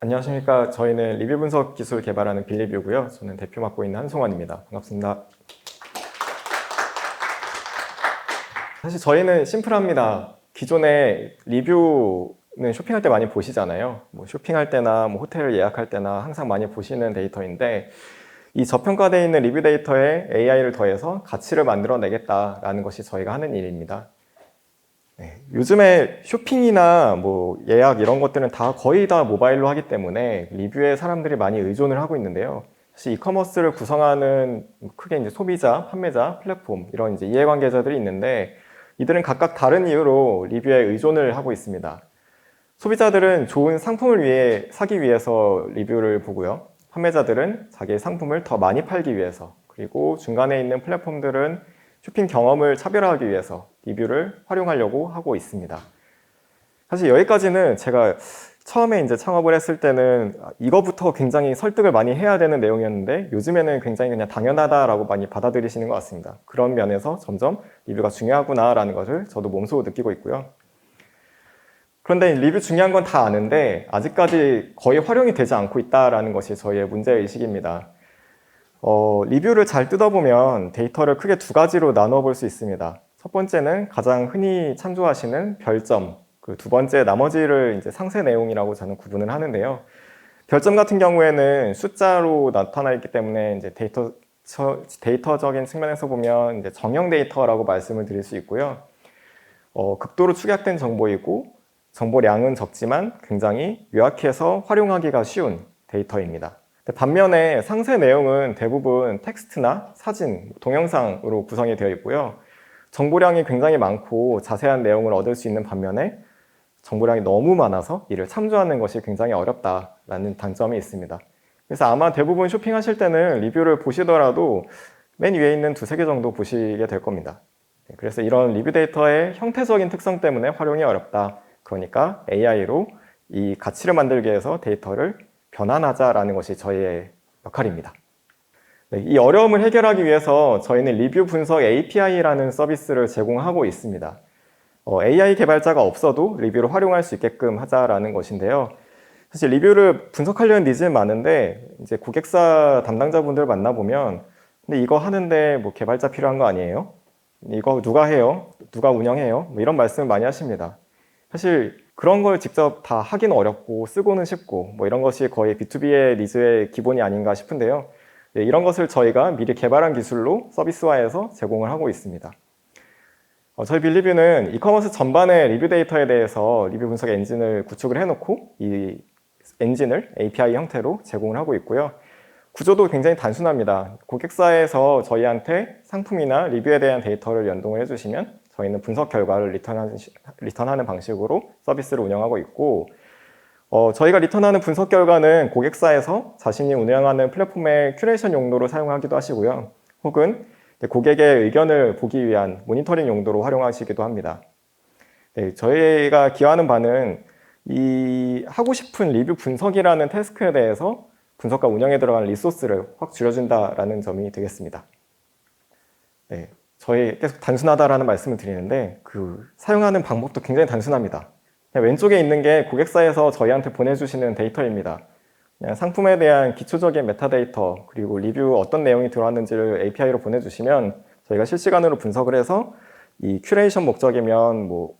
안녕하십니까. 저희는 리뷰 분석 기술 개발하는 빌리뷰고요. 저는 대표 맡고 있는 한송환입니다. 반갑습니다. 사실 저희는 심플합니다. 기존에 리뷰는 쇼핑할 때 많이 보시잖아요. 뭐 쇼핑할 때나 뭐 호텔 예약할 때나 항상 많이 보시는 데이터인데 이 저평가되어 있는 리뷰 데이터에 AI를 더해서 가치를 만들어내겠다라는 것이 저희가 하는 일입니다. 네, 요즘에 쇼핑이나 뭐 예약 이런 것들은 다 거의 다 모바일로 하기 때문에 리뷰에 사람들이 많이 의존을 하고 있는데요. 사실 이커머스를 구성하는 크게 이제 소비자, 판매자, 플랫폼 이런 이제 이해관계자들이 있는데 이들은 각각 다른 이유로 리뷰에 의존을 하고 있습니다. 소비자들은 좋은 상품을 위해 사기 위해서 리뷰를 보고요. 판매자들은 자기의 상품을 더 많이 팔기 위해서 그리고 중간에 있는 플랫폼들은 쇼핑 경험을 차별화하기 위해서 리뷰를 활용하려고 하고 있습니다. 사실 여기까지는 제가 처음에 이제 창업을 했을 때는 이거부터 굉장히 설득을 많이 해야 되는 내용이었는데 요즘에는 굉장히 그냥 당연하다라고 많이 받아들이시는 것 같습니다. 그런 면에서 점점 리뷰가 중요하구나라는 것을 저도 몸소 느끼고 있고요. 그런데 리뷰 중요한 건 다 아는데 아직까지 거의 활용이 되지 않고 있다라는 것이 저희의 문제의식입니다. 어, 리뷰를 잘 뜯어보면 데이터를 크게 두 가지로 나눠 볼 수 있습니다. 첫 번째는 가장 흔히 참조하시는 별점, 그 두 번째 나머지를 이제 상세 내용이라고 저는 구분을 하는데요. 별점 같은 경우에는 숫자로 나타나 있기 때문에 이제 데이터 데이터적인 측면에서 보면 이제 정형 데이터라고 말씀을 드릴 수 있고요. 어, 극도로 축약된 정보이고 정보량은 적지만 굉장히 요약해서 활용하기가 쉬운 데이터입니다. 반면에 상세 내용은 대부분 텍스트나 사진, 동영상으로 구성이 되어 있고요. 정보량이 굉장히 많고 자세한 내용을 얻을 수 있는 반면에 정보량이 너무 많아서 이를 참조하는 것이 굉장히 어렵다라는 단점이 있습니다. 그래서 아마 대부분 쇼핑하실 때는 리뷰를 보시더라도 맨 위에 있는 두세 개 정도 보시게 될 겁니다. 네, 그래서 이런 리뷰 데이터의 형태적인 특성 때문에 활용이 어렵다. 그러니까 AI로 이 가치를 만들기 위해서 데이터를 변환하자라는 것이 저희의 역할입니다. 네, 이 어려움을 해결하기 위해서 저희는 리뷰 분석 API라는 서비스를 제공하고 있습니다. 어, AI 개발자가 없어도 리뷰를 활용할 수 있게끔 하자라는 것인데요. 사실 리뷰를 분석하려는 니즈는 많은데 이제 고객사 담당자분들 만나보면 근데 이거 하는데 뭐 개발자 필요한 거 아니에요? 이거 누가 해요? 누가 운영해요? 뭐 이런 말씀을 많이 하십니다. 사실 그런 걸 직접 다 하기는 어렵고 쓰고는 쉽고 뭐 이런 것이 거의 B2B의 니즈의 기본이 아닌가 싶은데요. 네, 이런 것을 저희가 미리 개발한 기술로 서비스화해서 제공을 하고 있습니다. 어, 저희 빌리뷰는 이커머스 전반의 리뷰 데이터에 대해서 리뷰 분석 엔진을 구축을 해놓고 이 엔진을 API 형태로 제공을 하고 있고요. 구조도 굉장히 단순합니다. 고객사에서 저희한테 상품이나 리뷰에 대한 데이터를 연동을 해주시면 저희는 분석 결과를 리턴하는, 리턴하는 방식으로 서비스를 운영하고 있고 어, 저희가 리턴하는 분석 결과는 고객사에서 자신이 운영하는 플랫폼의 큐레이션 용도로 사용하기도 하시고요. 혹은 고객의 의견을 보기 위한 모니터링 용도로 활용하시기도 합니다. 네, 저희가 기여하는 바는 이 하고 싶은 리뷰 분석이라는 태스크에 대해서 분석과 운영에 들어간 리소스를 확 줄여준다라는 점이 되겠습니다. 네, 저희 계속 단순하다라는 말씀을 드리는데 그 사용하는 방법도 굉장히 단순합니다. 왼쪽에 있는 게 고객사에서 저희한테 보내주시는 데이터입니다. 상품에 대한 기초적인 메타데이터 그리고 리뷰 어떤 내용이 들어왔는지를 API로 보내주시면 저희가 실시간으로 분석을 해서 이 큐레이션 목적이면 뭐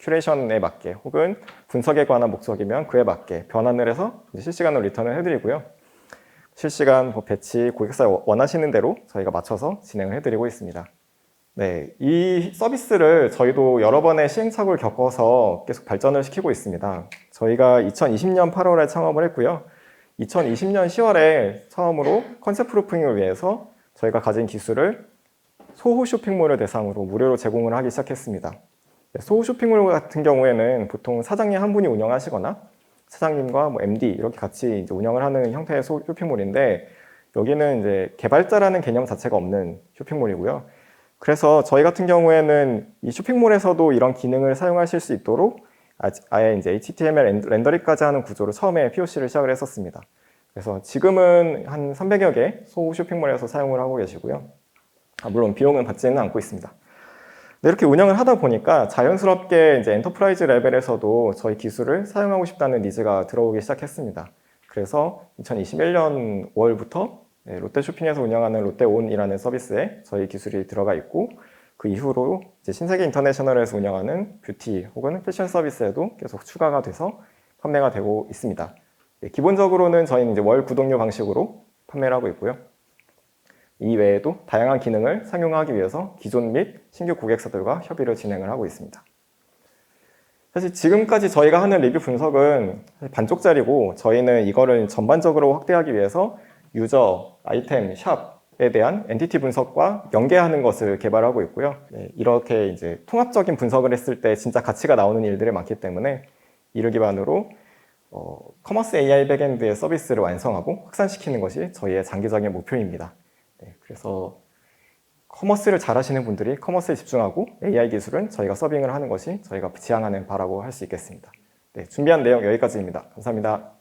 큐레이션에 맞게 혹은 분석에 관한 목적이면 그에 맞게 변환을 해서 실시간으로 리턴을 해드리고요. 실시간 뭐 배치 고객사 원하시는 대로 저희가 맞춰서 진행을 해드리고 있습니다. 네, 이 서비스를 저희도 여러 번의 시행착오를 겪어서 계속 발전을 시키고 있습니다. 저희가 2020년 8월에 창업을 했고요. 2020년 10월에 처음으로 컨셉 프루핑을 위해서 저희가 가진 기술을 소호 쇼핑몰을 대상으로 무료로 제공을 하기 시작했습니다. 네, 소호 쇼핑몰 같은 경우에는 보통 사장님 한 분이 운영하시거나 사장님과 뭐 MD 이렇게 같이 운영을 하는 형태의 쇼핑몰인데 여기는 이제 개발자라는 개념 자체가 없는 쇼핑몰이고요. 그래서 저희 같은 경우에는 이 쇼핑몰에서도 이런 기능을 사용하실 수 있도록 아예 이제 HTML 렌더링까지 하는 구조로 처음에 POC를 시작을 했었습니다. 그래서 지금은 한 300여 개 소 쇼핑몰에서 사용을 하고 계시고요. 아, 물론 비용은 받지는 않고 있습니다. 네, 이렇게 운영을 하다 보니까 자연스럽게 이제 엔터프라이즈 레벨에서도 저희 기술을 사용하고 싶다는 니즈가 들어오기 시작했습니다. 그래서 2021년 5월부터 네, 롯데 쇼핑에서 운영하는 롯데온이라는 서비스에 저희 기술이 들어가 있고 그 이후로 신세계 인터내셔널에서 운영하는 뷰티 혹은 패션 서비스에도 계속 추가가 돼서 판매가 되고 있습니다. 네, 기본적으로는 저희는 이제 월 구독료 방식으로 판매를 하고 있고요. 이 외에도 다양한 기능을 상용화하기 위해서 기존 및 신규 고객사들과 협의를 진행을 하고 있습니다. 사실 지금까지 저희가 하는 리뷰 분석은 반쪽짜리고 저희는 이거를 전반적으로 확대하기 위해서 유저, 아이템, 샵에 대한 엔티티 분석과 연계하는 것을 개발하고 있고요. 네, 이렇게 이제 통합적인 분석을 했을 때 진짜 가치가 나오는 일들이 많기 때문에 이를 기반으로 어, 커머스 AI 백엔드의 서비스를 완성하고 확산시키는 것이 저희의 장기적인 목표입니다. 네, 그래서 커머스를 잘하시는 분들이 커머스에 집중하고 AI 기술은 저희가 서빙을 하는 것이 저희가 지향하는 바라고 할 수 있겠습니다. 네, 준비한 내용 여기까지입니다. 감사합니다.